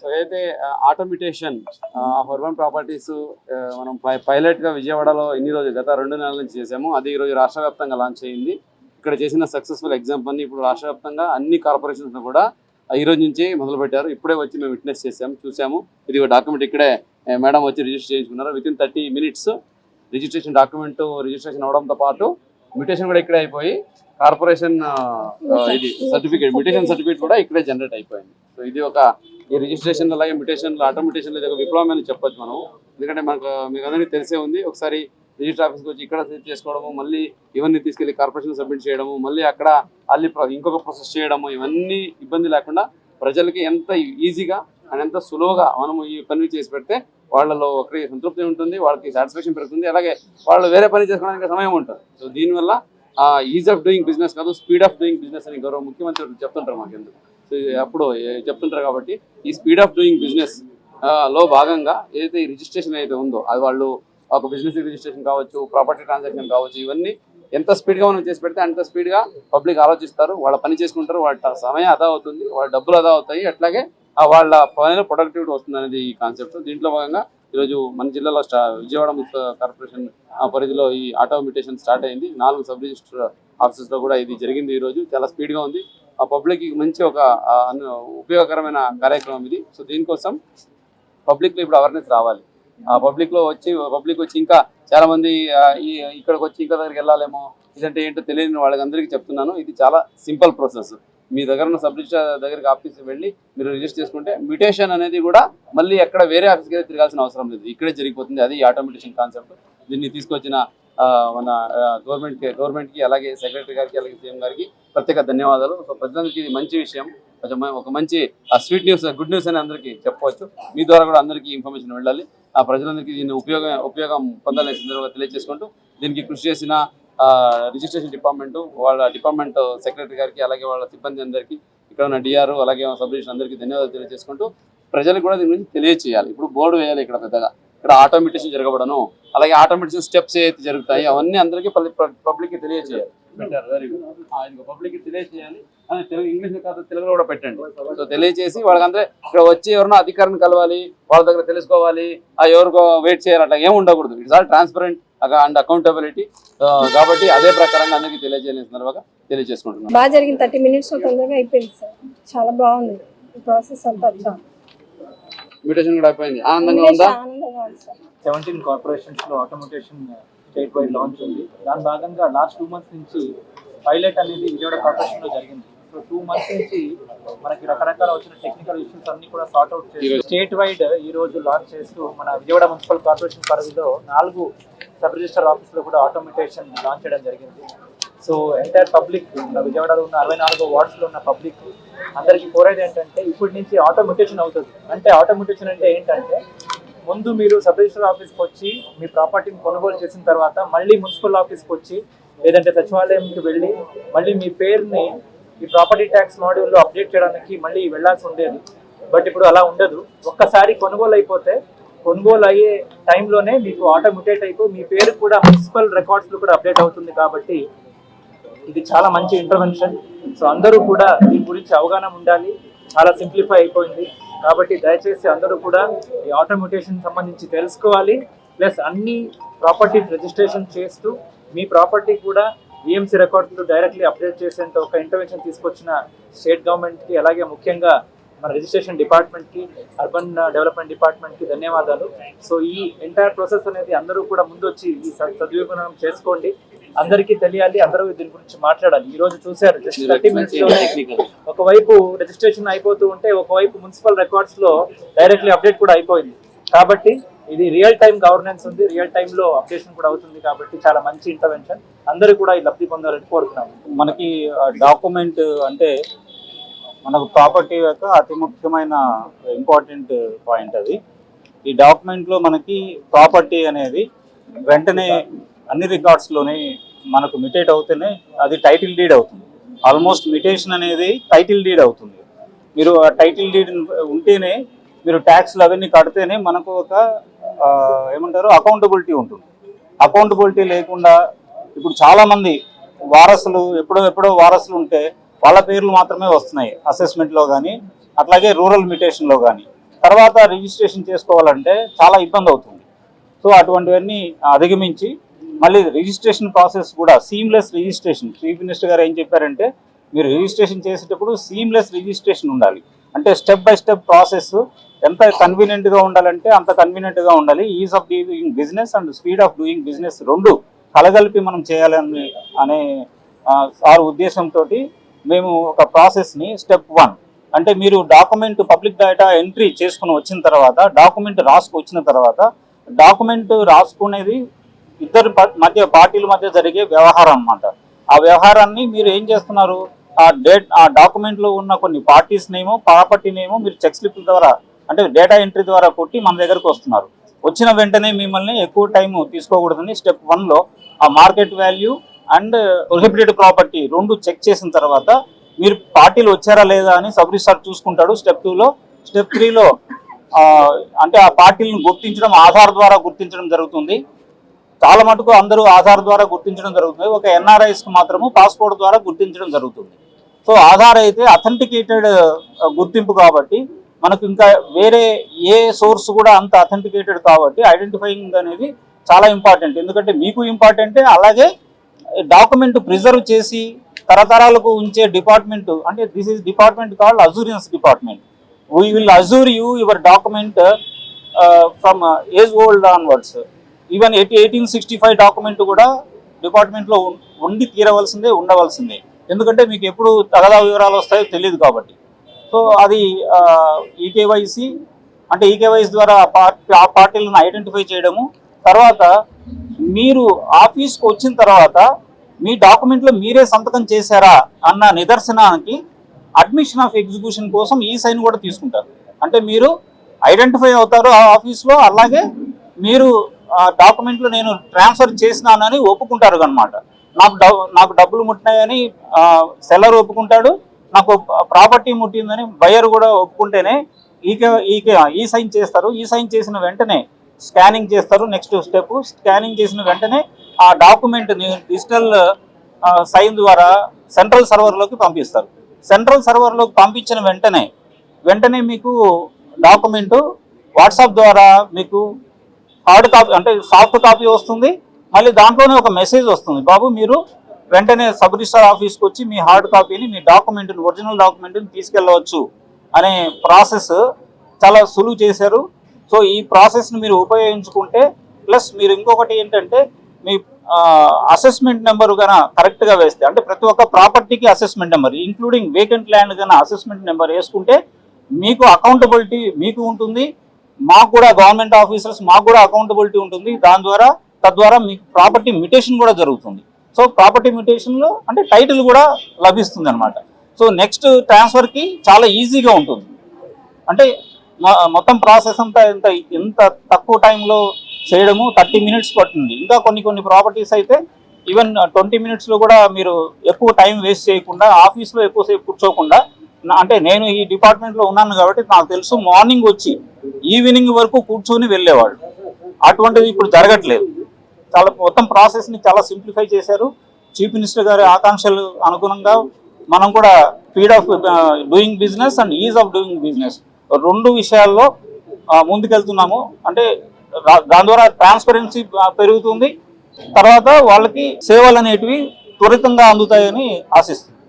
So అయితే ఆటోమిటేషన్ of urban properties మనం పైలట్గా విజయవాడలో ఎన్ని రోజులు గత రెండు నెలల నుంచి చేసాము అది ఈ రోజు రాష్ట్ర వ్యాప్తంగా లాంచ్ అయింది. ఇక్కడ చేసిన సక్సెస్ఫుల్ ఎగ్జాంపుల్ని ఇప్పుడు రాష్ట్ర వ్యాప్తంగా అన్ని కార్పొరేషన్స్ కూడా ఈ రోజు నుంచి మొదలు పెట్టారు ఇప్పుడే వచ్చి మేము విట్నెస్ చేసాము చూసాము ఇది డాక్యుమెంట్ ఇక్కడే మేడం వచ్చి రిజిస్టర్ చేయించుకున్నారు. Within thirty minutes registration document registration అవడంతో పాటు మ్యూటేషన్ కూడా ఇక్కడే అయిపోయి కార్పొరేషన్ ఇది సర్టిఫికేట్ మ్యూటేషన్ సర్టిఫికేట్ కూడా ఇక్కడే జనరేట్ అయిపోయింది. సో ఇది ఒక ఈ రిజిస్ట్రేషన్ అలాగే మ్యూటేషన్ ఆటోమేటేషన్ ఇది ఒక విప్లవం అని చెప్పొచ్చు మనం. ఎందుకంటే మనకు మీకు అందరికీ తెలిసే ఉంది. ఒకసారి రిజిస్టర్ ఆఫీస్కి వచ్చి ఇక్కడ సెట్ చేసుకోవడము మళ్ళీ ఇవన్నీ తీసుకెళ్ళి కార్పొరేషన్ సబ్మిట్ చేయడము మళ్ళీ అక్కడ అల్లి ప్ర- ఇంకొక ప్రాసెస్ చేయడము ఇవన్నీ ఇబ్బంది లేకుండా ప్రజలకి ఎంత ఈజీగా అండ్ ఎంత సులువుగా మనము ఈ పని చేసి పెడితే వాళ్ళలో ఒకరి సంతృప్తి ఉంటుంది వాళ్ళకి సాటిస్ఫాక్షన్ పెరుగుతుంది. అలాగే వాళ్ళు వేరే పని చేసుకోవడానికి సమయం ఉంటుంది. సో దీనివల్ల ఈజ్ ఆఫ్ డూయింగ్ బిజినెస్ కాదు స్పీడ్ ఆఫ్ డూయింగ్ బిజినెస్ అని గౌరవ ముఖ్యమంత్రి చెప్తుంటారు మాకు ఎందుకు అప్పుడు చెప్తుంటారు కాబట్టి ఈ స్పీడ్ ఆఫ్ డూయింగ్ బిజినెస్లో భాగంగా ఏదైతే ఈ రిజిస్ట్రేషన్ అయితే ఉందో అది వాళ్ళు ఒక బిజినెస్ రిజిస్ట్రేషన్ కావచ్చు ప్రాపర్టీ ట్రాన్సాక్షన్ కావచ్చు ఇవన్నీ ఎంత స్పీడ్గా మనం చేసి పెడితే అంత స్పీడ్గా పబ్లిక్ ఆలోచిస్తారు. వాళ్ళ పని చేసుకుంటారు వాళ్ళ సమయం అదా అవుతుంది వాళ్ళ డబ్బులు అదా అవుతాయి. అట్లాగే వాళ్ళ పనిలో ప్రొడక్టివిటీ వస్తుంది అనేది ఈ కాన్సెప్ట్ దీంట్లో భాగంగా ఈరోజు మన జిల్లాలో స్టా విజయవాడ మున్సిపల్ కార్పొరేషన్ ఆ పరిధిలో ఈ ఆటోమిటేషన్ స్టార్ట్ అయింది. నాలుగు సబ్ రిజిస్టర్ ఆఫీసెస్లో కూడా ఇది జరిగింది ఈ రోజు చాలా స్పీడ్గా ఉంది. ఆ పబ్లిక్ మంచి ఒక ఉపయోగకరమైన కార్యక్రమం ఇది. సో దీనికోసం పబ్లిక్లో ఇప్పుడు అవేర్నెస్ రావాలి. ఆ పబ్లిక్లో వచ్చి పబ్లిక్ వచ్చి ఇంకా చాలామంది ఈ ఇక్కడికి వచ్చి ఇంకా దగ్గరికి వెళ్ళాలేమో ఇదంటే ఏంటో తెలియని వాళ్ళకందరికీ చెప్తున్నాను. ఇది చాలా సింపుల్ ప్రాసెస్. మీ దగ్గర ఉన్న సబ్ రిజిస్టర్ దగ్గరికి ఆఫీస్కి వెళ్ళి మీరు రిజిస్టర్ చేసుకుంటే మ్యూటేషన్ అనేది కూడా మళ్ళీ ఎక్కడ వేరే ఆఫీస్కి అయితే తిరగాల్సిన అవసరం లేదు. ఇక్కడే జరిగిపోతుంది. అది ఆటోమేటేషన్ కాన్సెప్ట్. దీన్ని తీసుకొచ్చిన మన గవర్నమెంట్కి గవర్నమెంట్కి అలాగే సెక్రటరీ గారికి అలాగే సీఎం గారికి ప్రత్యేక ధన్యవాదాలు. సో ప్రజలందరికీ ఇది మంచి విషయం. కొంచెం ఒక మంచి స్వీట్ న్యూస్ గుడ్ న్యూస్ అని అందరికీ చెప్పవచ్చు. మీ ద్వారా కూడా అందరికీ ఇన్ఫర్మేషన్ వెళ్ళాలి. ఆ ప్రజలందరికీ దీన్ని ఉపయోగం ఉపయోగం పొందాలని సందర్భంగా తెలియజేసుకుంటూ దీనికి కృషి చేసిన ఆ, రిజిస్ట్రేషన్ డిపార్ట్మెంట్ వాళ్ళ డిపార్ట్మెంట్ సెక్రటరీ గారికి అలాగే వాళ్ళ సిబ్బంది అందరికీ ఇక్కడ ఉన్న డిఆర్ అలాగే సబ్ రిజిస్టర్ అందరికీ ధన్యవాదాలు తెలియజేసుకుంటూ ప్రజలకు కూడా దీని గురించి తెలియజేయాలి ఇప్పుడు బోర్డు వేయాలి ఇక్కడ పెద్దగా. ఇక్కడ ఆటోమేటేషన్ జరగబడను అలాగే ఆటోమేటేషన్ స్టెప్స్ ఏదైతే జరుగుతాయి అవన్నీ అందరికీ పబ్లిక్కి తెలియజేయాలి. వెరీ గుడ్ పబ్లిక్కి తెలియజేయాలి. అని తెలుగు ఇంగ్లీష్ కాదు తెలుగులో కూడా పెట్టండి. సో తెలియజేసి వాళ్ళకంటే ఇక్కడ వచ్చి ఎవరినో అధికారిని కలవాలి వాళ్ళ దగ్గర తెలుసుకోవాలి ఆ ఎవరికో వెయిట్ చేయాలి అట్లా ఏమి ఉండకూడదు. It's all transparent and accountability కాబట్టి అదే ప్రకారంగా అందరికీ తెలియజేయని సందర్భంగా తెలియజేసుకుంటున్నాను. బాగా జరిగింది థర్టీ మినిట్స్ తొందరగా అయిపోయింది సార్. చాలా బాగుంది. ప్రాసెస్ అంతా ఇన్విటేషన్ కూడా అయిపోయింది. ఆనందంగా ఉందా? సెవెంటీన్ కార్పొరేషన్స్లో ఆటోమేటేషన్ స్టేట్ వైడ్ లాంచ్ ఉంది. దాని భాగంగా లాస్ట్ టూ మంత్స్ నుంచి పైలట్ అనేది విజయవాడ కార్పొరేషన్లో జరిగింది. సో టూ మంత్స్ నుంచి మనకి రకరకాల వచ్చిన టెక్నికల్ ఇష్యూస్ అన్ని కూడా సార్ట్ అవుట్ చేసి స్టేట్ వైడ్ ఈ రోజు లాంచ్ చేస్తూ మన విజయవాడ మున్సిపల్ కార్పొరేషన్ పరిధిలో నాలుగు సబ్ రిజిస్టర్ ఆఫీస్లో కూడా ఆటోమేటేషన్ లాంచ్ చేయడం జరిగింది. సో ఎంటైర్ పబ్లిక్ విజయవాడలో ఉన్న అరవై నాలుగు వార్డ్స్లో ఉన్న పబ్లిక్ అందరికి కోరేది ఏంటంటే ఇప్పటి నుంచి ఆటోమేటేషన్ అవుతుంది. అంటే ఆటోమేటేషన్ అంటే ఏంటంటే ముందు మీరు సబ్ రిజిస్టర్ ఆఫీస్కి వచ్చి మీ ప్రాపర్టీని కొనుగోలు చేసిన తర్వాత మళ్ళీ మున్సిపల్ ఆఫీస్కి వచ్చి లేదంటే సచివాలయంకి వెళ్ళి మళ్ళీ మీ పేరుని ఈ ప్రాపర్టీ ట్యాక్స్ మాడ్యూల్లో అప్డేట్ చేయడానికి మళ్ళీ వెళ్ళాల్సి ఉండేది. బట్ ఇప్పుడు అలా ఉండదు. ఒక్కసారి కొనుగోలు అయిపోతే కొనుగోలు అయ్యే టైంలోనే మీకు ఆటోమేటేట్ అయిపోయి మీ పేరు కూడా మున్సిపల్ రికార్డ్స్లో కూడా అప్డేట్ అవుతుంది కాబట్టి ఇది చాలా మంచి ఇంటర్వెన్షన్ సో అందరూ కూడా దీని గురించి అవగాహన ఉండాలి. చాలా సింప్లిఫై అయిపోయింది. కాబట్టి దయచేసి అందరూ కూడా ఈ ఆటోమేటేషన్ సంబంధించి తెలుసుకోవాలి. ప్లస్ అన్ని ప్రాపర్టీ రిజిస్ట్రేషన్ చేస్తూ మీ ప్రాపర్టీ కూడా ఈఎంసీ రికార్డులు డైరెక్ట్లీ అప్డేట్ చేసేంత ఒక ఇంటర్వెన్షన్ తీసుకొచ్చిన స్టేట్ గవర్నమెంట్కి అలాగే ముఖ్యంగా మన రిజిస్ట్రేషన్ డిపార్ట్మెంట్కి అర్బన్ డెవలప్మెంట్ డిపార్ట్మెంట్కి ధన్యవాదాలు. సో ఈ ఎంటైర్ ప్రాసెస్ అనేది అందరూ కూడా ముందు వచ్చి ఈ సద్వినియోగం చేసుకోండి. అందరికీ తెలియాలి అందరూ దీని గురించి మాట్లాడాలి. ఈ రోజు చూశారు జస్ట్ థర్టీ మినిట్స్లోనే టెక్నికల్ ఒకవైపు రిజిస్ట్రేషన్ అయిపోతూ ఉంటే ఒకవైపు మున్సిపల్ రికార్డ్స్లో డైరెక్ట్లీ అప్డేట్ కూడా అయిపోయింది. కాబట్టి ఇది రియల్ టైం గవర్నెన్స్ ఉంది. రియల్ టైం లో అప్డేషన్ కూడా అవుతుంది కాబట్టి చాలా మంచి ఇంటర్వెన్షన్ అందరూ కూడా ఈ లబ్ధి పొందాలని కోరుతున్నాము. మనకి డాక్యుమెంట్ అంటే మనకు ప్రాపర్టీ యొక్క అతి ముఖ్యమైన ఇంపార్టెంట్ పాయింట్ అది. ఈ డాక్యుమెంట్లో మనకి ప్రాపర్టీ అనేది వెంటనే అన్ని రికార్డ్స్లోనే మనకు మిటేట్ అవుతేనే అది టైటిల్ డీడ్ అవుతుంది. ఆల్మోస్ట్ మిటేషన్ అనేది టైటిల్ డీడ్ అవుతుంది. మీరు ఆ టైటిల్ డీడ్ ఉంటేనే మీరు ట్యాక్స్లు అవన్నీ కడితేనే మనకు ఒక ఏమంటారు అకౌంటబిలిటీ ఉంటుంది. అకౌంటబిలిటీ లేకుండా ఇప్పుడు చాలామంది వారసులు ఎప్పుడో ఎప్పుడో వారసులు ఉంటే వాళ్ళ పేర్లు మాత్రమే వస్తున్నాయి అసెస్మెంట్లో కానీ అట్లాగే రూరల్ మిటేషన్లో కానీ తర్వాత రిజిస్ట్రేషన్ చేసుకోవాలంటే చాలా ఇబ్బంది అవుతుంది. సో అటువంటివన్నీ అధిగమించి మళ్ళీ రిజిస్ట్రేషన్ ప్రాసెస్ కూడా సీమ్లెస్ రిజిస్ట్రేషన్ చీఫ్ మినిస్టర్ గారు ఏం చెప్పారంటే మీరు రిజిస్ట్రేషన్ చేసేటప్పుడు సీమ్లెస్ రిజిస్ట్రేషన్ ఉండాలి. అంటే స్టెప్ బై స్టెప్ ప్రాసెస్ ఎంత కన్వీనియంట్గా ఉండాలంటే అంత కన్వీనియంట్గా ఉండాలి. Ease of doing business and speed of doing business రెండు కలగలిపి మనం చేయాలని అనే సార్ ఉద్దేశంతో మేము ఒక ప్రాసెస్ని స్టెప్ వన్ అంటే మీరు డాక్యుమెంట్ పబ్లిక్ డేటా ఎంట్రీ చేసుకుని వచ్చిన తర్వాత డాక్యుమెంట్ రాసుకు వచ్చిన తర్వాత డాక్యుమెంట్ రాసుకునేది ఇద్దరు మధ్య పార్టీల మధ్య జరిగే వ్యవహారం అన్నమాట. ఆ వ్యవహారాన్ని మీరు ఏం చేస్తున్నారు? ఆ డేట్ ఆ డాక్యుమెంట్లో ఉన్న కొన్ని పార్టీస్ నేమో ప్రాపర్టీ నేమో మీరు చెక్ స్లిప్ ద్వారా అంటే డేటా ఎంట్రీ ద్వారా కొట్టి మన దగ్గరకు వస్తున్నారు. వచ్చిన వెంటనే మిమ్మల్ని ఎక్కువ టైం తీసుకోకూడదని స్టెప్ వన్లో ఆ market value and prohibited property రెండు చెక్ చేసిన తర్వాత మీరు పార్టీలు వచ్చారా లేదా అని సబ్ రిజిస్టార్ చూసుకుంటాడు స్టెప్ టూలో. స్టెప్ త్రీలో అంటే ఆ పార్టీలను గుర్తించడం ఆధార్ ద్వారా గుర్తించడం జరుగుతుంది. చాలా మటుకు అందరూ ఆధార్ ద్వారా గుర్తించడం జరుగుతుంది. ఒక ఎన్ఆర్ఐస్ మాత్రము పాస్పోర్ట్ ద్వారా గుర్తించడం జరుగుతుంది. సో ఆధార్ అయితే అథెంటికేటెడ్ గుర్తింపు కాబట్టి మనకు ఇంకా వేరే ఏ సోర్స్ కూడా అంత అథెంటికేటెడ్ కాబట్టి ఐడెంటిఫైయింగ్ అనేది చాలా ఇంపార్టెంట్ ఎందుకంటే మీకు ఇంపార్టెంటే అలాగే డాక్యుమెంట్ ప్రిజర్వ్ చేసి తరతరాలకు ఉంచే డిపార్ట్మెంట్ అంటే this is department called assurance department we will assure you your document from age old onwards even eighty eighteen sixty five document కూడా డిపార్ట్మెంట్లో ఉండి తీరవలసిందే ఉండవలసిందే. ఎందుకంటే మీకు ఎప్పుడు తగదా వివరాలు వస్తాయో తెలియదు కాబట్టి. సో అది ఈకేవైసీ అంటే ఈకేవైసీ ద్వారా ఆ పార్టీ ఆ పార్టీలను ఐడెంటిఫై చేయడము తర్వాత మీరు ఆఫీస్కి వచ్చిన తర్వాత మీ డాక్యుమెంట్లో మీరే సంతకం చేశారా అన్న నిదర్శనానికి అడ్మిషన్ ఆఫ్ ఎగ్జిక్యూషన్ కోసం ఈ సైన్ కూడా తీసుకుంటారు. అంటే మీరు ఐడెంటిఫై అవుతారు ఆ ఆఫీస్లో అలాగే మీరు డాక్యుమెంట్లు నేను ట్రాన్స్ఫర్ చేసినానని ఒప్పుకుంటారు అనమాట నాకు నాకు డబ్బులు ముట్టినాయని సెల్లర్ ఒప్పుకుంటాడు నాకు ప్రాపర్టీ ముట్టిందని బయర్ కూడా ఒప్పుకుంటేనే ఈకే ఈకే ఈ సైన్ చేస్తారు. ఈ సైన్ చేసిన వెంటనే స్కానింగ్ చేస్తారు నెక్స్ట్ స్టెప్. స్కానింగ్ చేసిన వెంటనే ఆ డాక్యుమెంట్ని డిజిటల్ సైన్ ద్వారా సెంట్రల్ సర్వర్లోకి పంపిస్తారు. సెంట్రల్ సర్వర్లోకి పంపించిన వెంటనే వెంటనే మీకు డాక్యుమెంటు వాట్సాప్ ద్వారా మీకు హార్డ్ కాపీ అంటే సాఫ్ట్ కాపీ వస్తుంది. మళ్ళీ దాంట్లోనే ఒక మెసేజ్ వస్తుంది. బాబు మీరు వెంటనే సబ్ రిజిస్టర్ ఆఫీస్కి వచ్చి మీ హార్డ్ కాపీని మీ డాక్యుమెంట్ని ఒరిజినల్ డాక్యుమెంట్ని తీసుకెళ్ళవచ్చు అనే ప్రాసెస్ చాలా సులువు చేశారు. సో ఈ ప్రాసెస్ని మీరు ఉపయోగించుకుంటే ప్లస్ మీరు ఇంకొకటి ఏంటంటే మీ అసెస్మెంట్ నెంబర్ కన కరెక్ట్గా వేస్తే అంటే ప్రతి ఒక్క ప్రాపర్టీకి assessment number including vacant land కన్నా అసెస్మెంట్ నెంబర్ వేసుకుంటే మీకు అకౌంటబిలిటీ మీకు ఉంటుంది. మాకు కూడా గవర్నమెంట్ ఆఫీసర్స్ మాకు కూడా అకౌంటబిలిటీ ఉంటుంది. దాని ద్వారా తద్వారా మీకు ప్రాపర్టీ మ్యూటేషన్ కూడా జరుగుతుంది. సో ప్రాపర్టీ మ్యూటేషన్లో అంటే టైటిల్ కూడా లభిస్తుంది అనమాట సో నెక్స్ట్ ట్రాన్స్ఫర్కి చాలా ఈజీగా ఉంటుంది. అంటే మొత్తం ప్రాసెస్ అంతా ఎంత ఎంత తక్కువ టైంలో చేయడము థర్టీ మినిట్స్ పడుతుంది ఇంకా కొన్ని కొన్ని ప్రాపర్టీస్ అయితే ఈవెన్ ట్వంటీ మినిట్స్లో కూడా మీరు ఎక్కువ టైం వేస్ట్ చేయకుండా ఆఫీస్లో ఎక్కువసేపు కూర్చోకుండా అంటే నేను ఈ డిపార్ట్మెంట్లో ఉన్నాను కాబట్టి నాకు తెలుసు మార్నింగ్ వచ్చి ఈవినింగ్ వరకు కూర్చొని వెళ్ళేవాళ్ళు. అటువంటిది ఇప్పుడు జరగట్లేదు. చాలా మొత్తం ప్రాసెస్ని చాలా సింప్లిఫై చేశారు. చీఫ్ మినిస్టర్ గారి ఆకాంక్షలు అనుగుణంగా మనం కూడా speed of doing business and ease of doing business రెండు విషయాల్లో ముందుకెళ్తున్నాము. అంటే దాని ద్వారా ట్రాన్స్పరెన్సీ పెరుగుతుంది. తర్వాత వాళ్ళకి సేవలు అనేటివి త్వరితంగా అందుతాయని ఆశిస్తుంది